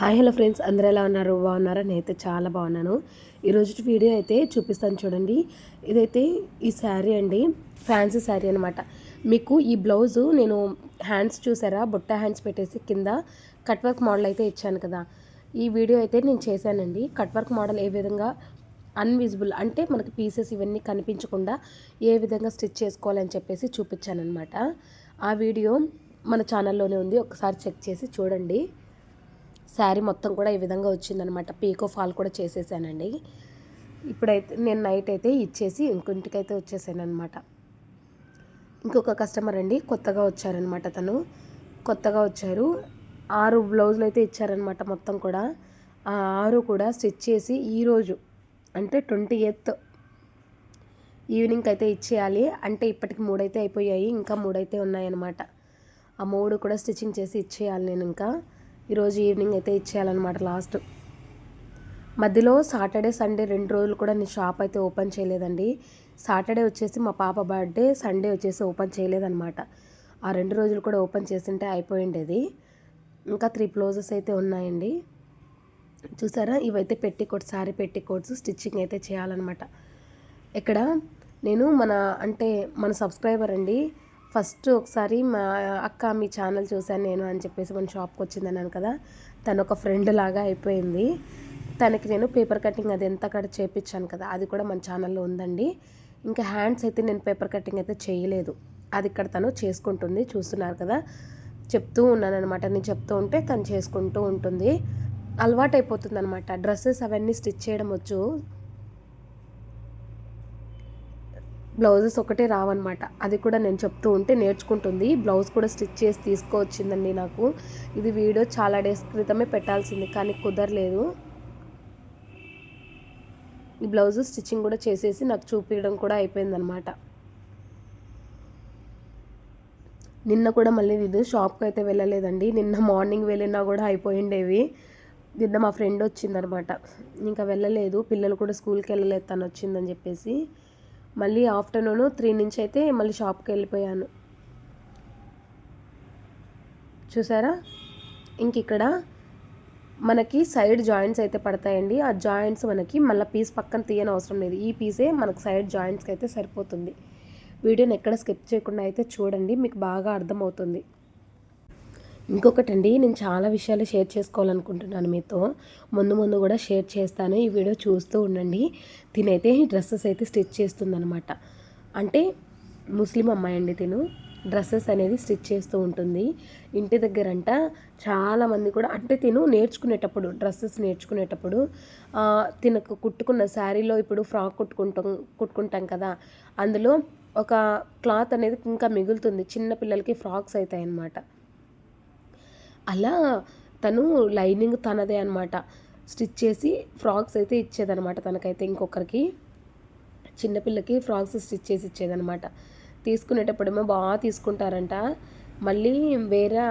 Hi hello friends అందరూ ఎలా ఉన్నారు? బాగున్నారా? నేనైతే చాలా బాగున్నాను. ఈరోజు వీడియో అయితే చూపిస్తాను చూడండి. ఇదైతే ఈ శారీ అండి. ఫ్యాన్సీ శారీ అనమాట మీకు ఈ బ్లౌజు నేను హ్యాండ్స్ చూసారా? బుట్ట హ్యాండ్స్ పెట్టేసి కింద కట్ వర్క్ మోడల్ అయితే ఇచ్చాను కదా. ఈ వీడియో అయితే నేను చేశానండి. కట్ వర్క్ మోడల్ ఏ విధంగా అన్విజిబుల్ అంటే మనకి పీసెస్ ఇవన్నీ కనిపించకుండా ఏ విధంగా స్టిచ్ చేసుకోవాలని చెప్పేసి చూపించాను అనమాట ఆ వీడియో మన ఛానల్లోనే ఉంది. ఒకసారి చెక్ చేసి చూడండి. శారీ మొత్తం కూడా ఈ విధంగా వచ్చిందనమాట పీకో ఫాల్ కూడా చేసేసానండి. ఇప్పుడైతే నేను నైట్ అయితే ఇచ్చేసి ఇంకొంటికైతే వచ్చేసాను అనమాట ఇంకొక కస్టమర్ అండి కొత్తగా వచ్చారనమాట తను. కొత్తగా వచ్చారు. ఆరు బ్లౌజులు అయితే ఇచ్చారనమాట మొత్తం కూడా. ఆ ఆరు కూడా స్టిచ్ చేసి ఈరోజు అంటే ట్వంటీ ఎయిత్ ఈవినింగ్ అయితే ఇచ్చేయాలి. అంటే ఇప్పటికి మూడైతే అయిపోయాయి ఇంకా మూడైతే ఉన్నాయన్నమాట. ఆ మూడు కూడా స్టిచ్చింగ్ చేసి ఇచ్చేయాలి నేను ఇంకా. ఈరోజు ఈవినింగ్ అయితే ఇచ్చేయాలన్నమాట లాస్ట్. మధ్యలో సాటర్డే సండే రెండు రోజులు కూడా నేను షాప్ అయితే ఓపెన్ చేయలేదండి. సాటర్డే వచ్చేసి మా పాప బర్త్డే సండే వచ్చేసి ఓపెన్ చేయలేదన్నమాట. ఆ రెండు రోజులు కూడా ఓపెన్ చేసింటే అయిపోయిండేది. ఇంకా త్రీ బ్లౌజెస్ అయితే ఉన్నాయండి. చూసారా? ఇవైతే petticoats sorry petticoats stitching అయితే చేయాలన్నమాట. ఇక్కడ నేను మన అంటే మన సబ్స్క్రైబర్ అండి ఫస్ట్ ఒకసారి మా అక్క మీ ఛానల్ చూశాను నేను అని చెప్పేసి మన షాప్కి వచ్చింది అన్నాను కదా. తను ఒక ఫ్రెండ్ లాగా అయిపోయింది. తనకి నేను పేపర్ కటింగ్ అది ఎంత కట్ చేయించాను కదా అది కూడా మన ఛానల్లో ఉందండి. ఇంకా హ్యాండ్స్ అయితే నేను పేపర్ కటింగ్ అయితే చేయలేదు. అది ఇక్కడ తను చేసుకుంటుంది చూస్తున్నారు కదా. చెప్తూ ఉన్నాను అనమాట నేను చెప్తూ ఉంటే తను చేసుకుంటూ ఉంటుంది. అలవాటు అయిపోతుంది అనమాట డ్రెస్సెస్ అవన్నీ స్టిచ్ చేయడం వచ్చు. బ్లౌజెస్ ఒకటే రావన్నమాట. అది కూడా నేను చెప్తూ ఉంటే నేర్చుకుంటుంది. బ్లౌజ్ కూడా స్టిచ్ చేసి తీసుకువచ్చిందండి నాకు. ఇది వీడియో చాలా డేస్ క్రితమే పెట్టాల్సింది కానీ కుదరలేదు. ఈ బ్లౌజ్ స్టిచ్చింగ్ కూడా చేసేసి నాకు చూపించడం కూడా అయిపోయిందనమాట నిన్న కూడా మళ్ళీ నేను షాప్కి అయితే వెళ్ళలేదండి. నిన్న మార్నింగ్ వెళ్ళినా కూడా అయిపోయిండేవి. నిన్న మా ఫ్రెండ్ వచ్చిందనమాట ఇంకా వెళ్ళలేదు. పిల్లలు కూడా స్కూల్కి వెళ్ళలేదు తను వచ్చిందని చెప్పేసి. మళ్ళీ ఆఫ్టర్నూన్ త్రీ నుంచి అయితే మళ్ళీ షాప్కి వెళ్ళిపోయాను. చూసారా? ఇంక ఇక్కడ మనకి సైడ్ జాయింట్స్ అయితే పడతాయండి. ఆ జాయింట్స్ మనకి మళ్ళీ పీస్ పక్కన తీయని అవసరం లేదు. ఈ పీసే మనకు సైడ్ జాయింట్స్కి అయితే సరిపోతుంది. వీడియోని ఎక్కడ స్కిప్ చేయకుండా అయితే చూడండి. మీకు బాగా అర్థమవుతుంది. ఇంకొకటండి నేను చాలా విషయాలు షేర్ చేసుకోవాలనుకుంటున్నాను మీతో. ముందు ముందు కూడా షేర్ చేస్తాను. ఈ వీడియో చూస్తూ ఉండండి. తినైతే డ్రెస్సెస్ అయితే స్టిచ్ చేస్తుందనమాట అంటే ముస్లిం అమ్మాయి అండి తిను. డ్రెస్సెస్ అనేది స్టిచ్ చేస్తూ ఉంటుంది. ఇంటి దగ్గర అంట చాలామంది కూడా అంటే తిను నేర్చుకునేటప్పుడు డ్రెస్సెస్ నేర్చుకునేటప్పుడు తినకు కుట్టుకున్న శారీలో ఇప్పుడు ఫ్రాక్ కుట్టుకుంటాం కుట్టుకుంటాం కదా. అందులో ఒక క్లాత్ అనేది ఇంకా మిగులుతుంది. చిన్న పిల్లలకి ఫ్రాక్స్ అవుతాయి అన్నమాట అలా తను లైనింగ్ తనదే అనమాట స్టిచ్ చేసి ఫ్రాక్స్ అయితే ఇచ్చేదనమాట తనకైతే ఇంకొకరికి. చిన్నపిల్లకి ఫ్రాక్స్ స్టిచ్ చేసి ఇచ్చేదనమాట తీసుకునేటప్పుడేమో బాగా తీసుకుంటారంట. మళ్ళీ వేరే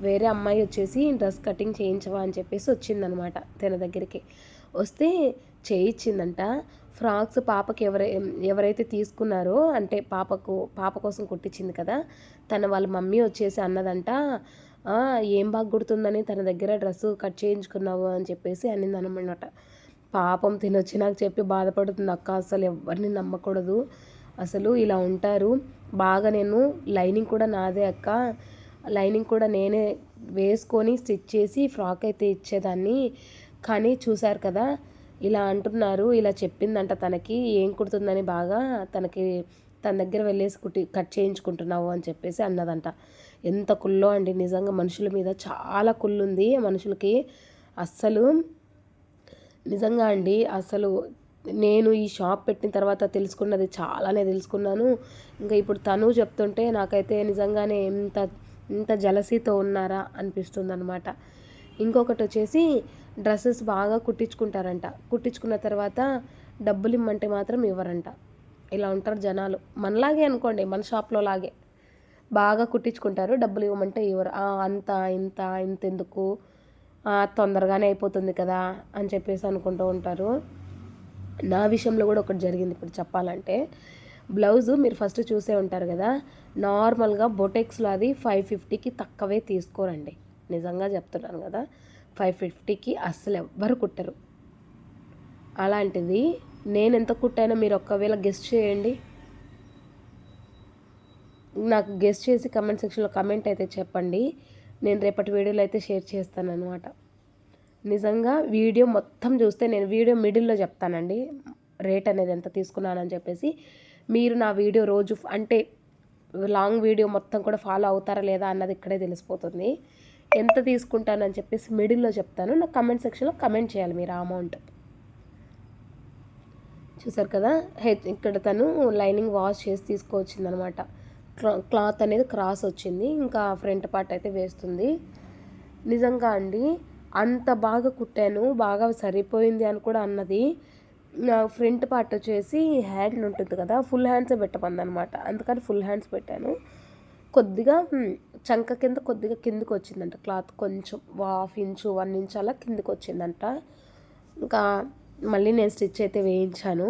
వేరే అమ్మాయి వచ్చేసి డ్రెస్ కటింగ్ చేయించవా అని చెప్పేసి వచ్చిందనమాట తన దగ్గరికి. వస్తే చేయించిందంట ఫ్రాక్స్ పాపకి ఎవరై ఎవరైతే తీసుకున్నారో అంటే పాపకు పాప కోసం కుట్టించింది కదా తన వాళ్ళ మమ్మీ వచ్చేసి అన్నదంట ఏం బాగా గుర్తుందని తన దగ్గర డ్రెస్సు కట్ చేయించుకున్నావు అని చెప్పేసి అనింది అనమాట పాపం తినొచ్చి నాకు చెప్పి బాధపడుతుంది అక్క అసలు ఎవరిని నమ్మకూడదు. అసలు ఇలా ఉంటారు. బాగా నేను లైనింగ్ కూడా నాదే అక్క. లైనింగ్ కూడా నేనే వేసుకొని స్టిచ్ చేసి ఫ్రాక్ అయితే ఇచ్చేదాన్ని. కానీ చూశారు కదా ఇలా అంటున్నారు ఇలా చెప్పిందంట తనకి ఏం కుడుతుందని బాగా తనకి తన దగ్గర వెళ్ళేసి కుట్టి కట్ చేయించుకుంటున్నావు అని చెప్పేసి అన్నదంట. ఎంత కుల్లో అండి నిజంగా మనుషుల మీద చాలా కుళ్ళుంది. మనుషులకి అస్సలు నిజంగా అండి అసలు నేను ఈ షాప్ పెట్టిన తర్వాత తెలుసుకున్నది చాలానే తెలుసుకున్నాను. ఇంకా ఇప్పుడు తను చెప్తుంటే నాకైతే నిజంగానే ఎంత ఇంత జలసీతో ఉన్నారా అనిపిస్తుంది అనమాట ఇంకొకటి వచ్చేసి డ్రెస్సెస్ బాగా కుట్టించుకుంటారంట. కుట్టించుకున్న తర్వాత డబ్బులు ఇమ్మంటే మాత్రం ఇవ్వరంట. ఇలా ఉంటారు జనాలు. మనలాగే అనుకోండి మన షాప్లో లాగే. బాగా కుట్టించుకుంటారు. డబ్బులు ఇవ్వమంటే ఇవ్వరు. అంత ఇంత ఇంత ఎందుకు తొందరగానే అయిపోతుంది కదా అని చెప్పేసి అనుకుంటూ ఉంటారు. నా విషయంలో కూడా ఒకటి జరిగింది ఇప్పుడు చెప్పాలంటే. బ్లౌజ్ మీరు ఫస్ట్ చూసే ఉంటారు కదా నార్మల్గా బొటెక్స్లో అది ఫైవ్ ఫిఫ్టీకి తక్కువే తీసుకోరండి. నిజంగా చెప్తున్నాను కదా ఫైవ్ ఫిఫ్టీకి అస్సలు ఎవ్వరు కుట్టరు. అలాంటిది నేను ఎంత కుట్టానో మీరు ఒక్కవేళ గెస్ట్ చేయండి. నాకు గెస్ట్ చేసి కమెంట్ సెక్షన్లో కమెంట్ అయితే చెప్పండి. నేను రేపటి వీడియోలో అయితే షేర్ చేస్తాను అనమాట నిజంగా వీడియో మొత్తం చూస్తే నేను వీడియో మిడిల్లో చెప్తానండి. రేట్ అనేది ఎంత తీసుకున్నానని చెప్పేసి. మీరు నా వీడియో రోజు అంటే లాంగ్ వీడియో మొత్తం కూడా ఫాలో అవుతారా లేదా అన్నది ఇక్కడే తెలిసిపోతుంది. ఎంత తీసుకుంటానని చెప్పేసి మిడిల్లో చెప్తాను. నాకు కమెంట్ సెక్షన్లో కమెంట్ చేయాలి మీరు అమౌంట్ చూసారు కదా? హెచ్ ఇక్కడ తను లైనింగ్ వాష్ చేసి తీసుకొచ్చిందనమాట క్లాత్ అనేది క్రాస్ వచ్చింది. ఇంకా ఫ్రంట్ పార్ట్ అయితే వేస్తుంది. నిజంగా అండి అంత బాగా కుట్టాను బాగా సరిపోయింది అని కూడా అన్నది నా ఫ్రంట్ పార్ట్ వచ్చేసి హ్యాండ్ ఉంటుంది కదా ఫుల్ హ్యాండ్సే పెట్టమంది అనమాట అందుకని ఫుల్ హ్యాండ్స్ పెట్టాను. కొద్దిగా చంక కింద కొద్దిగా కిందకి వచ్చిందంట క్లాత్. కొంచెం హాఫ్ ఇంచు వన్ ఇంచ్ అలా కిందకి వచ్చిందంట. ఇంకా మళ్ళీ నేను స్టిచ్ అయితే వేయించాను.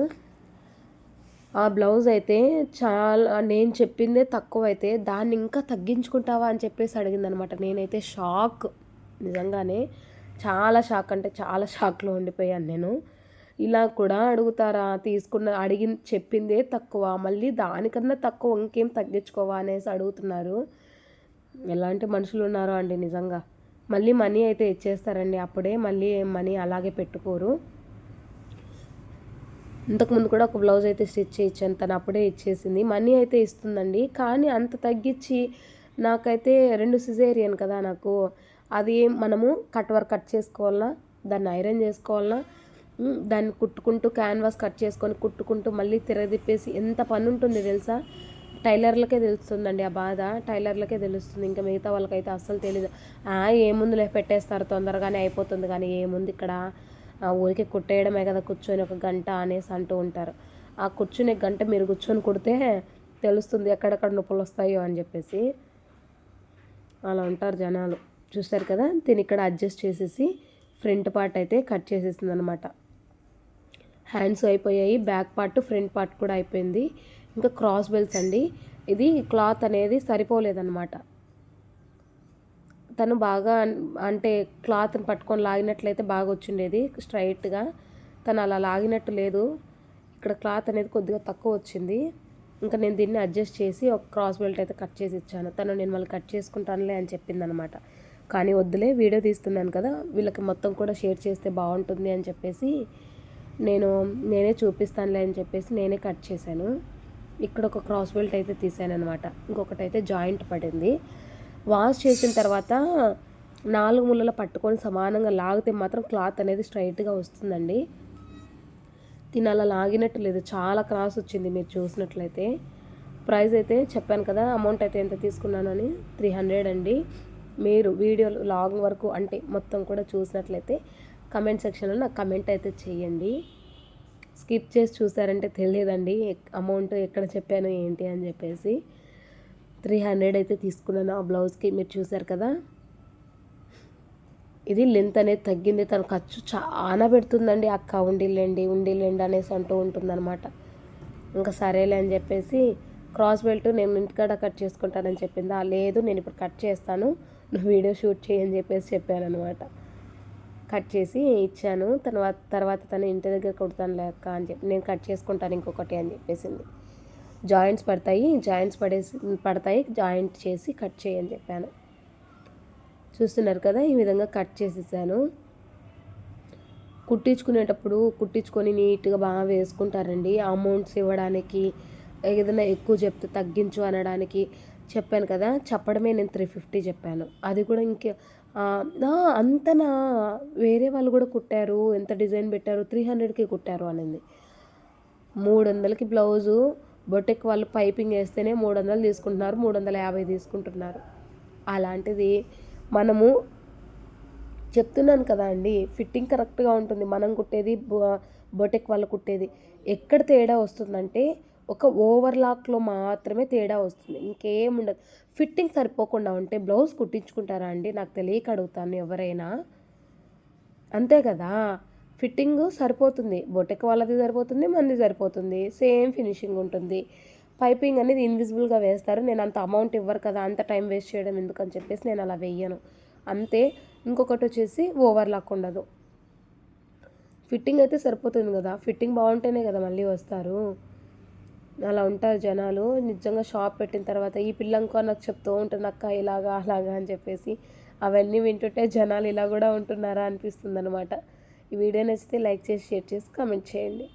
ఆ బ్లౌజ్ అయితే చాలా నేను చెప్పిందే తక్కువ అయితే దాన్ని ఇంకా తగ్గించుకుంటావా అని చెప్పేసి అడిగిందనమాట. నేనైతే షాక్ నిజంగానే చాలా షాక్ అంటే చాలా షాక్లో ఉండిపోయాను నేను. ఇలా కూడా అడుగుతారా? తీసుకున్న అడిగి చెప్పిందే తక్కువ మళ్ళీ దానికన్నా తక్కువ ఇంకేం తగ్గించుకోవా అనేసి అడుగుతున్నారు. ఎలాంటి మనుషులు ఉన్నారో అండి నిజంగా. మళ్ళీ మనీ అయితే ఇచ్చేస్తారండి అప్పుడే మళ్ళీ మనీ అలాగే పెట్టుకోరు. ఇంతకుముందు కూడా ఒక బ్లౌజ్ అయితే స్టిచ్ చేయించాను తను అప్పుడే ఇచ్చేసింది. మనీ అయితే ఇస్తుందండి కానీ అంత తగ్గించి నాకైతే రెండు సిజేరియన్ కదా నాకు. అది మనము కట్ వర్క్ కట్ చేసుకోవాలన్నా దాన్ని ఐరన్ చేసుకోవాలన్నా దాన్ని కుట్టుకుంటూ క్యాన్వాస్ కట్ చేసుకొని కుట్టుకుంటూ మళ్ళీ తిరగదిప్పేసి ఎంత పని ఉంటుంది తెలుసా? టైలర్లకే తెలుస్తుందండి ఆ బాధ టైలర్లకే తెలుస్తుంది. ఇంకా మిగతా వాళ్ళకైతే అస్సలు తెలియదు ఏముందిలే పెట్టేస్తారు తొందరగానే అయిపోతుంది కానీ ఏముంది ఇక్కడ? ఊరికి కుట్టేయడమే కదా కూర్చొని ఒక గంట అనేసి అంటూ ఉంటారు. ఆ కూర్చునే గంట మీరు కూర్చొని కుడితే తెలుస్తుంది ఎక్కడెక్కడ నొప్పులు వస్తాయో అని చెప్పేసి అలా ఉంటారు జనాలు. చూస్తారు కదా దీన్ని ఇక్కడ అడ్జస్ట్ చేసేసి ఫ్రంట్ పార్ట్ అయితే కట్ చేసేసింది అనమాట హ్యాండ్స్ అయిపోయాయి బ్యాక్ పార్ట్ ఫ్రంట్ పార్ట్ కూడా అయిపోయింది. ఇంకా క్రాస్ బెల్ట్స్ అండి. ఇది క్లాత్ అనేది సరిపోలేదన్నమాట తను బాగా అంటే క్లాత్ని పట్టుకొని లాగినట్లయితే బాగా వచ్చిండేది స్ట్రైట్గా. తను అలా లాగినట్టు లేదు. ఇక్కడ క్లాత్ అనేది కొద్దిగా తక్కువ వచ్చింది ఇంకా నేను దీన్ని అడ్జస్ట్ చేసి ఒక క్రాస్ బెల్ట్ అయితే కట్ చేసి ఇచ్చాను. తను నేను మళ్ళీ కట్ చేసుకుంటానులే అని చెప్పింది అనమాట కానీ వద్దులే వీడియో తీస్తున్నాను కదా వీళ్ళకి మొత్తం కూడా షేర్ చేస్తే బాగుంటుంది అని చెప్పేసి నేను నేనే చూపిస్తానులే అని చెప్పేసి నేనే కట్ చేశాను. ఇక్కడ ఒక క్రాస్ బెల్ట్ అయితే తీసాను అనమాట ఇంకొకటి అయితే జాయింట్ పడింది. వాష్ చేసిన తర్వాత నాలుగు ముళ్ళల పట్టుకొని సమానంగా లాగితే మాత్రం క్లాత్ అనేది స్ట్రైట్గా వస్తుందండి. తిని అలా లాగినట్టు లేదు. చాలా క్రాస్ వచ్చింది మీరు చూసినట్లయితే. ప్రైస్ అయితే చెప్పాను కదా అమౌంట్ అయితే ఎంత తీసుకున్నానని త్రీ హండ్రెడ్ అండి. మీరు వీడియో లాంగ్ వరకు అంటే మొత్తం కూడా చూసినట్లయితే కమెంట్ సెక్షన్లో నాకు కమెంట్ అయితే చేయండి. స్కిప్ చేసి చూసారంటే తెలియదండి అమౌంట్ ఎక్కడ చెప్పాను ఏంటి అని చెప్పేసి. త్రీ హండ్రెడ్ అయితే తీసుకున్నాను ఆ బ్లౌజ్కి. మీరు చూసారు కదా? ఇది లెంత్ అనేది తగ్గింది. తన ఖర్చు చాలా పెడుతుందండి. అక్క ఉండిలేండి ఉండిలేండి అనేసి అంటూ ఉంటుందన్నమాట. ఇంకా సరేలే అని చెప్పేసి క్రాస్ బెల్ట్ నేను ఇంటికాడ కట్ చేసుకుంటానని చెప్పింది? ఆ లేదు నేను ఇప్పుడు కట్ చేస్తాను. నువ్వు వీడియో షూట్ చేయని చెప్పేసి చెప్పాను అనమాట కట్ చేసి ఇచ్చాను. తర్వాత తర్వాత తను ఇంటి దగ్గర కుడతాను లేక అని చెప్పి నేను కట్ చేసుకుంటాను ఇంకొకటి అని చెప్పేసింది. జాయింట్స్ పడతాయి జాయింట్స్ పడేసి పడతాయి జాయింట్ చేసి కట్ చేయని చెప్పాను. చూస్తున్నారు కదా ఈ విధంగా కట్ చేసేసాను. కుట్టించుకునేటప్పుడు కుట్టించుకొని నీట్గా బాగా వేసుకుంటారండి. అమౌంట్స్ ఇవ్వడానికి ఏదైనా ఎక్కువ చెప్తే తగ్గించు అనడానికి చెప్పాను కదా చెప్పడమే నేను త్రీ ఫిఫ్టీ చెప్పాను. అది కూడా ఇంకే అంతనా? వేరే వాళ్ళు కూడా కుట్టారు ఎంత డిజైన్ పెట్టారు? త్రీ హండ్రెడ్కి కుట్టారు అనింది. మూడు వందలకి బ్లౌజు బొటెక్ వాళ్ళు పైపింగ్ వేస్తేనే మూడు వందలు తీసుకుంటున్నారు మూడు వందల యాభై తీసుకుంటున్నారు. అలాంటిది మనము చెప్తున్నాను కదా అండి ఫిట్టింగ్ కరెక్ట్గా ఉంటుంది. మనం కుట్టేది బొటెక్ వాళ్ళు కుట్టేది. ఎక్కడ తేడా వస్తుందంటే ఒక ఓవర్లాక్లో మాత్రమే తేడా వస్తుంది. ఇంకేం ఉండదు. ఫిట్టింగ్ సరిపోకుండా ఉంటే బ్లౌజ్ కుట్టించుకుంటారా అండి? నాకు తెలియక అడుగుతాను ఎవరైనా. అంతే కదా? ఫిట్టింగ్ సరిపోతుంది. బొటెక్ వాళ్ళది సరిపోతుంది మనది సరిపోతుంది. సేమ్ ఫినిషింగ్ ఉంటుంది. పైపింగ్ అనేది ఇన్విజిబుల్గా వేస్తారు. నేను అంత అమౌంట్ ఇవ్వరు కదా అంత టైం వేస్ట్ చేయడం ఎందుకని చెప్పేసి నేను అలా వేయను. అంతే. ఇంకొకటి వచ్చేసి ఓవర్ లాక్ ఉండదు. ఫిట్టింగ్ అయితే సరిపోతుంది కదా. ఫిట్టింగ్ బాగుంటేనే కదా మళ్ళీ వస్తారు. అలా ఉంటారు జనాలు. నిజంగా షాప్ పెట్టిన తర్వాత ఈ పిల్లంకో నాకు చెప్తూ ఉంటుంది అక్క ఇలాగా అలాగా అని చెప్పేసి. అవన్నీ వింటుంటే జనాలు ఇలా కూడా ఉంటున్నారా అనిపిస్తుంది అనమాట ఈ వీడియో నచ్చితే లైక్ చేసి షేర్ చేసి కామెంట్ చేయండి.